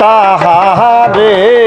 তাহারে